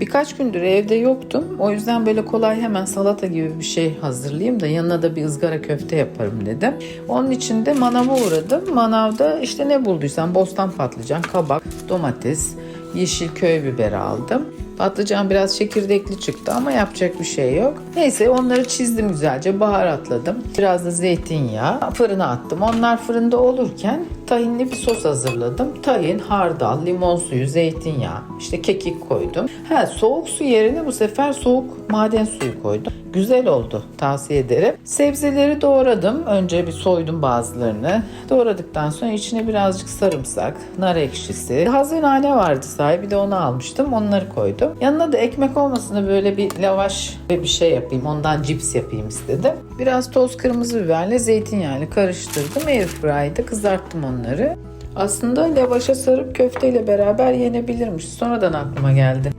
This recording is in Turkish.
Birkaç gündür evde yoktum. O yüzden böyle kolay hemen salata gibi bir şey hazırlayayım da yanına da bir ızgara köfte yaparım dedim. Onun için de manava uğradım. Manavda işte ne bulduysam bostan patlıcan, kabak, domates, yeşil köy biberi aldım. Patlıcan biraz çekirdekli çıktı ama yapacak bir şey yok. Neyse onları çizdim güzelce, baharatladım. Biraz da zeytinyağı fırına attım. Onlar fırında olurken tahinli bir sos hazırladım. Tahin, hardal, limon suyu, zeytinyağı, işte kekik koydum. Ha soğuk su yerine bu sefer soğuk maden suyu koydum. Güzel oldu. Tavsiye ederim. Sebzeleri doğradım. Önce bir soydum bazılarını. Doğradıktan sonra içine birazcık sarımsak, nar ekşisi. Hazır nane vardı sahibi de onu almıştım. Onları koydum. Yanına da ekmek olmasın da böyle bir lavaş ve bir şey yapayım. Ondan cips yapayım istedim. Biraz toz kırmızı biberle zeytinyağıyla karıştırdım. Airfry'de kızarttım onları. Aslında lavaşa sarıp köfteyle beraber yenebilirmiş. Sonradan aklıma geldi.